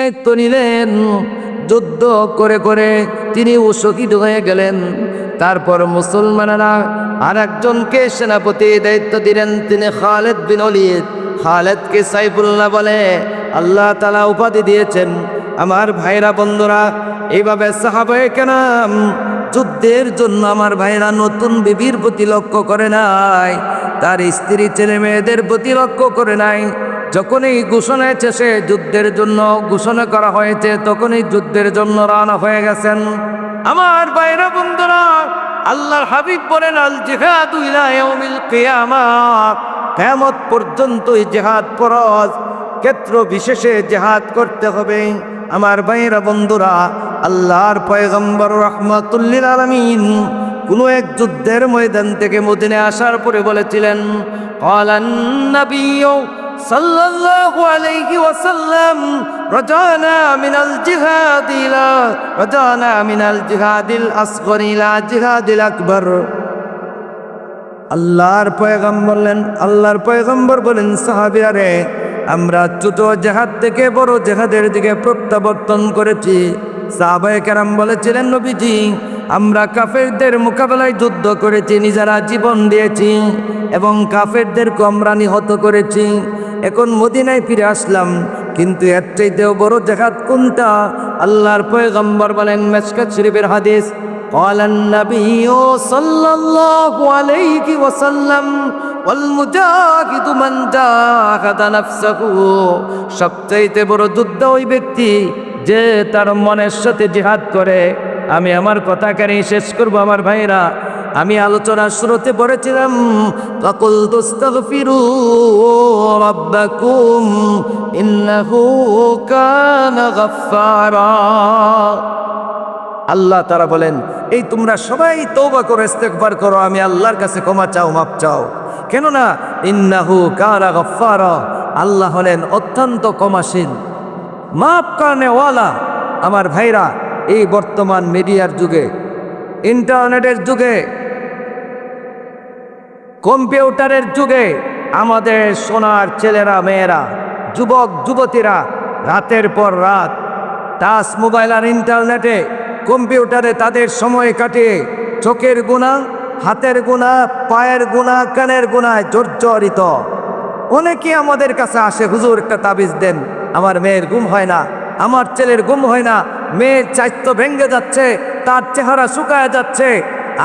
দায়িত্ব নিলেন। যুদ্ধ করে করে তিনি শহীদ হয়ে গেলেন। তারপর মুসলমানেরা আর একজনকে সেনাপতি দায়িত্ব দিলেন, তিনি খালেদ বিন অলিদ খালেদকে সাইফুল্লাহ বলে, আল্লাহ তালা উপাধি দিয়েছেন। আমার ভাইরা বন্ধুরা এইভাবে সাহাবায়ে কেনাম যুদ্ধের জন্য আমার ভাইরা নতুন বিবির প্রতি লক্ষ্য করে নাই। তার স্ত্রী, ছেলে, মেয়েদের প্রতি লক্ষ্য করে নাই। যখনই ঘোষণা শেষে যুদ্ধের জন্য ঘোষণা করা হয়েছে, তখনই যুদ্ধের জন্য রানা হয়ে গেছেন। আমার বাইরা বন্ধুরা, আল্লাহর হাবিব বলেন, আল জিহাদ কেমত পর্যন্তই জেহাদ ফরজ, ক্ষেত্র বিশেষে জেহাদ করতে হবে। আমার বাইরা বন্ধুরা, আল্লাহর পয়গম্বর রহমতুল্লিল আলমিন কোনো এক যুদ্ধের ময়দান থেকে মদিনে আসার পরে বলেছিলেন صلى الله عليه وسلم رجعنا من الجهاد إلى رجعنا من الجهاد الأصغر إلى جهاد الأكبر আল্লাহর পয়গম্বর বললেন আল্লাহর পয়গম্বর বলেন সাহাবিয়ারে আমরা ছোট জেহাদ থেকে বড় জেহাদের দিকে প্রত্যাবর্তন করেছি সাহাবায়ে কেরাম বলেছিলেন নবীজি আমরা কাফেরদের মোকাবেলায় যুদ্ধ করেছি নিজেরা জীবন দিয়েছি এবং কাফেরদেরকে আমরা নিহত করেছি এখন মদিনায় ফিরে আসলাম কিন্তু এর চাইতেও বড় জেহাদ কোনটা আল্লাহর পয়গম্বর বলেন মেসকাত শরীফের হাদিস قال النبي صلى الله عليه وسلم والمجاهد من جاهد نفسه সবচাইতে বড় যুদ্ধ ওই ব্যক্তি যে তার মনের সাথে জিহাদ করে আমি আমার কথা কেন শেষ করব আমার ভাইরা আমি আলোচনা শুরুতে পড়েছিলাম ফাকুল তুস্তাগফিরু রাব্বাকুম, ইন্নাহু কানা গাফফারা। আল্লাহ তারা বলেন, এই তোমরা সবাই তৌবা করে ইস্তেকবার করো, আমি আল্লাহর কাছে ক্ষমা চাও মাপ চাও। কেননা, ইন্নাহু কারা গফারা আল্লাহ হলেন অত্যন্ত ক্ষমাশীল। মাপ কারণে ওয়ালা আমার ভাইরা, এই বর্তমান মিডিয়ার যুগে, ইন্টারনেটের যুগে কম্পিউটারের যুগে আমাদের সোনার ছেলেরা, মেয়েরা, যুবক, যুবতীরা রাতের পর রাত টাচ মোবাইল আর ইন্টারনেটে কম্পিউটারে তাদের সময় কাটিয়ে চোখের গুণা, হাতের গুণা, পায়ের গুণা, কানের গুণায় জর্জরিত। অনেকে আমাদের কাছে আসে, হুজুর, একটা তাবিজ দেন। আমার মেয়ের গুম হয় না, আমার ছেলের গুম হয় না, মেয়ের চাইত্য ভেঙ্গে যাচ্ছে, তার চেহারা শুকায় যাচ্ছে।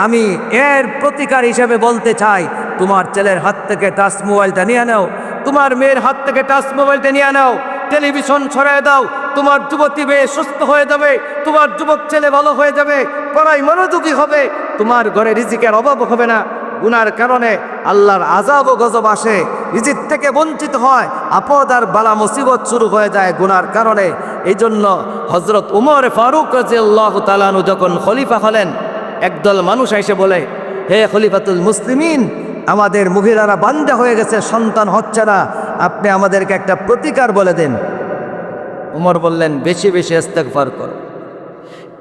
আমি এর প্রতিকার হিসেবে বলতে চাই তোমার ছেলের হাত থেকে টাচ মোবাইলটা নিয়ে নাও। তোমার মেয়ের হাত থেকে টাচ মোবাইলটা নিয়ে নাও। টেলিভিশন ছড়ায় দাও। তোমার যুবতী মেয়ে সুস্থ হয়ে যাবে। তোমার যুবক ছেলে ভালো হয়ে যাবে। পড়াই মনোযোগী হবে। তোমার ঘরে রিজিকের অভাব হবে না। গুনার কারণে আল্লাহর আজাব ও গজব আসে। রিজিক থেকে বঞ্চিত হয়। আপদ আর বালা মুসিবত শুরু হয়ে যায় গুনার কারণে। এই জন্য হজরত উমর ফারুক আল্লাহ তালানু যখন খলিফা হলেন, একদল মানুষ এসে বলে, হে খলিফাতুল মুসলিমিন আমাদের মহিলারা বান্দা হয়ে গেছে, সন্তান হচ্ছে না। আপনি আমাদেরকে একটা প্রতিকার বলে দেন। উমর বললেন, বেশি বেশি ইস্তেগফার করো।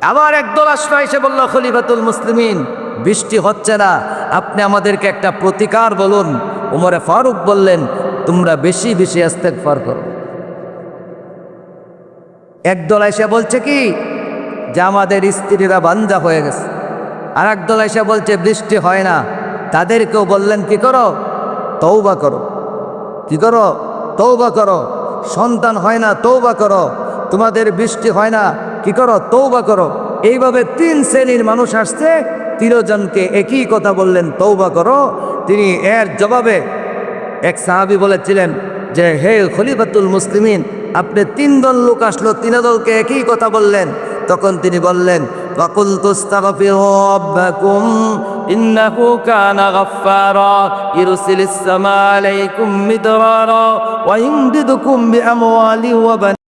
আবার একদল আসলো, এসে বলল, খলিফাতুল মুসলিমিন, বৃষ্টি হচ্ছে না। আপনি আমাদেরকে একটা প্রতিকার বলুন। উমরে ফারুক বললেন, তোমরা বেশি বেশি ইস্তেগফার করো। একদল এসে বলছে কি, যে আমাদের স্ত্রীরা বাঞ্জা হয়ে গেছে। আর একদল এসে বলছে, বৃষ্টি হয় না। তাদেরকেও বললেন, কি করো? তৌবা করো। কি করো? তৌবা করো। সন্তান হয় না তৌবা করো। তোমাদের বৃষ্টি হয় না, কি করো? তৌবা করো। এইভাবে তিন শ্রেণির মানুষ আসছে, তিনজনকে একই কথা বললেন তৌবা করো। তিনি এর জবাবে এক সাহাবি বলেছিলেন যে, হে খলিফাতুল মুসলিমিন, আপনি তিন দল লোক আসলো তিন দলকে একই কথা বললেন। তখন তিনি বললেন وقلت استغفروا ربكم إنه كان غفارا. يرسل السماء عليكم مدرارا ويمددكم بأموال وبنين